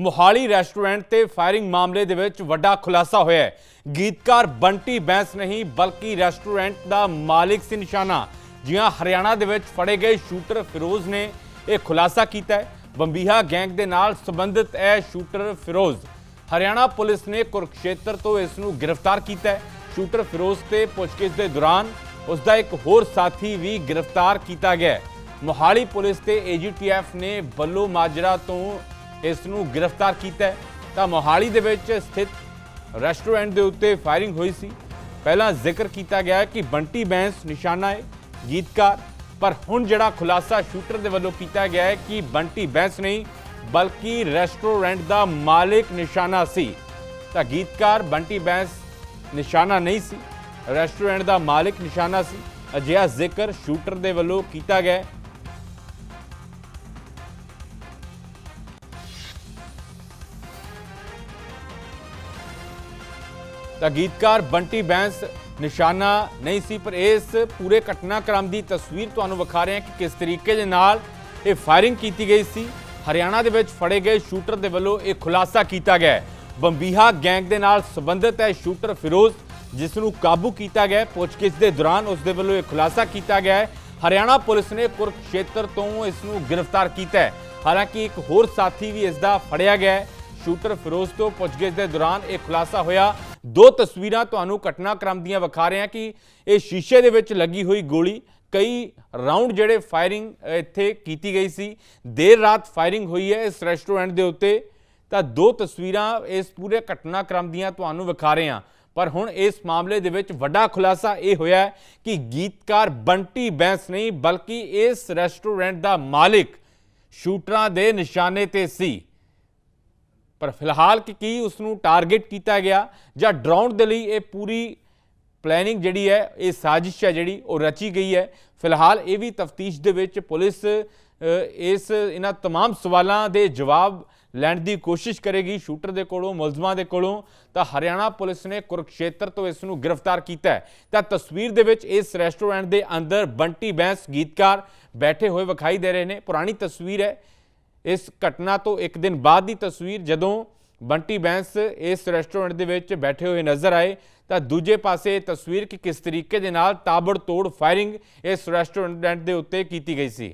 Mohali restaurant ਤੇ firing ਮਾਮਲੇ ਦੇ ਵਿੱਚ ਵੱਡਾ ਖੁਲਾਸਾ ਹੋਇਆ ਹੈ। ਗੀਤਕਾਰ ਬੰਟੀ ਬੈਂਸ ਨਹੀਂ, ਬਲਕਿ ਰੈਸਟੋਰੈਂਟ ਦਾ ਮਾਲਿਕ ਸੀ ਨਿਸ਼ਾਨਾ। ਜਿਹਾਂ ਹਰਿਆਣਾ ਦੇ ਵਿੱਚ ਫੜੇ ਗਏ ਸ਼ੂਟਰ ਫਿਰੋਜ਼ ਨੇ ਇਹ ਖੁਲਾਸਾ ਕੀਤਾ ਹੈ। ਬੰਬੀਹਾ ਗੈਂਗ ਦੇ ਨਾਲ ਸੰਬੰਧਿਤ ਇਹ ਸ਼ੂਟਰ ਫਿਰੋਜ਼, ਹਰਿਆਣਾ ਪੁਲਿਸ ਨੇ ਕੁਰਕਸ਼ੇਤਰ ਤੋਂ ਇਸ ਨੂੰ ਗ੍ਰਿਫਤਾਰ ਕੀਤਾ ਹੈ। ਸ਼ੂਟਰ ਫਿਰੋਜ਼ ਤੇ ਪੁੱਛਗਿੱਛ ਦੇ ਦੌਰਾਨ ਉਸ ਦਾ ਇੱਕ ਹੋਰ ਸਾਥੀ ਵੀ ਗ੍ਰਿਫਤਾਰ ਕੀਤਾ ਗਿਆ ਹੈ। ਮੋਹਾਲੀ ਪੁਲਿਸ ਤੇ ਏਜੀਟੀਐਫ ਨੇ ਬੱਲੋ ਮਾਜਰਾ ਤੋਂ ਇਸ ਨੂੰ ਗ੍ਰਿਫਤਾਰ ਕੀਤਾ ਤਾਂ ਮੋਹਾਲੀ ਦੇ ਵਿੱਚ ਸਥਿਤ ਰੈਸਟੋਰੈਂਟ ਦੇ ਉੱਤੇ ਫਾਇਰਿੰਗ ਹੋਈ ਸੀ। ਪਹਿਲਾਂ ਜ਼ਿਕਰ ਕੀਤਾ ਗਿਆ ਕਿ ਬੰਟੀ ਬੈਂਸ ਨਿਸ਼ਾਨਾ ਹੈ, ਗੀਤਕਾਰ, ਪਰ ਹੁਣ ਜਿਹੜਾ ਖੁਲਾਸਾ ਸ਼ੂਟਰ ਦੇ ਵੱਲੋਂ ਕੀਤਾ ਗਿਆ ਹੈ ਕਿ ਬੰਟੀ ਬੈਂਸ ਨਹੀਂ, ਬਲਕਿ ਰੈਸਟੋਰੈਂਟ ਦਾ ਮਾਲਿਕ ਨਿਸ਼ਾਨਾ ਸੀ। ਤਾਂ ਗੀਤਕਾਰ ਬੰਟੀ ਬੈਂਸ ਨਿਸ਼ਾਨਾ ਨਹੀਂ ਸੀ, ਰੈਸਟੋਰੈਂਟ ਦਾ ਮਾਲਿਕ ਨਿਸ਼ਾਨਾ ਸੀ। ਅਜਿਹਾ ਜ਼ਿਕਰ ਸ਼ੂਟਰ ਦੇ ਵੱਲੋਂ ਕੀਤਾ ਗਿਆ ਤਾਂ ਗੀਤਕਾਰ ਬੰਟੀ ਬੈਂਸ ਨਿਸ਼ਾਨਾ ਨਹੀਂ ਸੀ, ਪਰ ਇਸ ਪੂਰੇ ਘਟਨਾਕ੍ਰਮ ਦੀ ਤਸਵੀਰ ਤੁਹਾਨੂੰ ਵਿਖਾ ਰਹੇ ਹਾਂ ਕਿ ਕਿਸ ਤਰੀਕੇ ਦੇ ਨਾਲ ਇਹ ਫਾਇਰਿੰਗ ਕੀਤੀ ਗਈ ਸੀ। ਹਰਿਆਣਾ ਦੇ ਵਿੱਚ ਫੜੇ ਗਏ ਸ਼ੂਟਰ ਦੇ ਵੱਲੋਂ ਇਹ ਖੁਲਾਸਾ ਕੀਤਾ ਗਿਆ ਬੰਬੀਹਾ ਗੈਂਗ ਦੇ ਨਾਲ ਸੰਬੰਧਿਤ ਹੈ ਸ਼ੂਟਰ ਫਿਰੋਜ਼, ਜਿਸ ਨੂੰ ਕਾਬੂ ਕੀਤਾ ਗਿਆ ਪੁੱਛਗਿੱਛ ਦੇ ਦੌਰਾਨ ਉਸ ਦੇ ਵੱਲੋਂ ਇਹ ਖੁਲਾਸਾ ਕੀਤਾ ਗਿਆ ਹੈ। ਹਰਿਆਣਾ ਪੁਲਿਸ ਨੇ ਕੁਰਕਸ਼ੇਤਰ ਤੋਂ ਇਸ ਨੂੰ ਗ੍ਰਿਫਤਾਰ ਕੀਤਾ ਹੈ। ਹਾਲਾਂਕਿ ਇੱਕ ਹੋਰ ਸਾਥੀ ਵੀ ਇਸ ਦਾ ਫੜਿਆ ਗਿਆ ਸ਼ੂਟਰ ਫਿਰੋਜ਼ ਤੋਂ ਪੁੱਛਗਿੱਛ ਦੇ ਦੌਰਾਨ ਇਹ ਖੁਲਾਸਾ ਹੋਇਆ। ਦੋ ਤਸਵੀਰਾਂ ਤੁਹਾਨੂੰ ਘਟਨਾਕ੍ਰਮ ਦੀਆਂ ਵਿਖਾ ਰਹੇ ਹਾਂ ਕਿ ਇਹ ਸ਼ੀਸ਼ੇ ਦੇ ਵਿੱਚ ਲੱਗੀ ਹੋਈ ਗੋਲੀ, ਕਈ ਰਾਉਂਡ ਜਿਹੜੇ ਫਾਇਰਿੰਗ ਇੱਥੇ ਕੀਤੀ ਗਈ ਸੀ। ਦੇਰ ਰਾਤ ਫਾਇਰਿੰਗ ਹੋਈ ਹੈ ਇਸ ਰੈਸਟੋਰੈਂਟ ਦੇ ਉੱਤੇ। ਤਾਂ ਦੋ ਤਸਵੀਰਾਂ ਇਸ ਪੂਰੇ ਘਟਨਾਕ੍ਰਮ ਦੀਆਂ ਤੁਹਾਨੂੰ ਵਿਖਾ ਰਹੇ ਹਾਂ। ਪਰ ਹੁਣ ਇਸ ਮਾਮਲੇ ਦੇ ਵਿੱਚ ਵੱਡਾ ਖੁਲਾਸਾ ਇਹ ਹੋਇਆ ਕਿ ਗੀਤਕਾਰ ਬੰਟੀ ਬੈਂਸ ਨਹੀਂ, ਬਲਕਿ ਇਸ ਰੈਸਟੋਰੈਂਟ ਦਾ ਮਾਲਿਕ ਸ਼ੂਟਰਾਂ ਦੇ ਨਿਸ਼ਾਨੇ ਤੇ ਸੀ। ਪਰ ਫਿਲਹਾਲ ਕਿ ਕੀ ਉਸ ਨੂੰ ਟਾਰਗੇਟ ਕੀਤਾ ਗਿਆ ਜਾਂ ਡਰਾਉਣ ਦੇ ਲਈ ਇਹ ਪੂਰੀ ਪਲੈਨਿੰਗ ਜਿਹੜੀ ਹੈ ਇਹ ਸਾਜ਼ਿਸ਼ ਹੈ ਜਿਹੜੀ ਉਹ ਰਚੀ ਗਈ ਹੈ ਫਿਲਹਾਲ ਇਹ ਵੀ ਤਫਤੀਸ਼ ਦੇ ਵਿੱਚ ਪੁਲਿਸ ਅ, ਇਸ ਇਹਨਾਂ तमाम ਸਵਾਲਾਂ ਦੇ ਜਵਾਬ ਲੈਣ ਦੀ ਕੋਸ਼ਿਸ਼ ਕਰੇਗੀ ਸ਼ੂਟਰ ਦੇ ਕੋਲੋਂ ਮੁਲਜ਼ਮਾਂ ਦੇ ਕੋਲੋਂ ਤਾਂ ਹਰਿਆਣਾ ਪੁਲਿਸ ਨੇ ਕੁਰਕਸ਼ੇਤਰ ਤੋਂ ਇਸ ਨੂੰ ਗ੍ਰਿਫਤਾਰ ਕੀਤਾ ਹੈ ਤਾਂ ਤਸਵੀਰ ਦੇ ਵਿੱਚ ਇਸ ਰੈਸਟੋਰੈਂਟ ਦੇ ਅੰਦਰ ਬੰਟੀ ਬੈਂਸ ਗੀਤਕਾਰ ਬੈਠੇ ਹੋਏ ਵਿਖਾਈ ਦੇ ਰਹੇ ਨੇ ਪੁਰਾਣੀ ਤਸਵੀਰ ਹੈ ਇਸ ਘਟਨਾ ਤੋਂ ਇੱਕ ਦਿਨ ਬਾਅਦ ਦੀ ਤਸਵੀਰ ਜਦੋਂ ਬੰਟੀ ਬੈਂਸ ਇਸ ਰੈਸਟੋਰੈਂਟ ਦੇ ਵਿੱਚ ਬੈਠੇ ਹੋਏ ਨਜ਼ਰ ਆਏ, ਤਾਂ ਦੂਜੇ ਪਾਸੇ ਇਹ ਤਸਵੀਰ ਕਿ ਕਿਸ ਤਰੀਕੇ ਦੇ ਨਾਲ ਤਾਬੜ ਤੋੜ ਫਾਇਰਿੰਗ ਇਸ ਰੈਸਟੋਰੈਂਟ ਦੇ ਉੱਤੇ ਕੀਤੀ ਗਈ ਸੀ।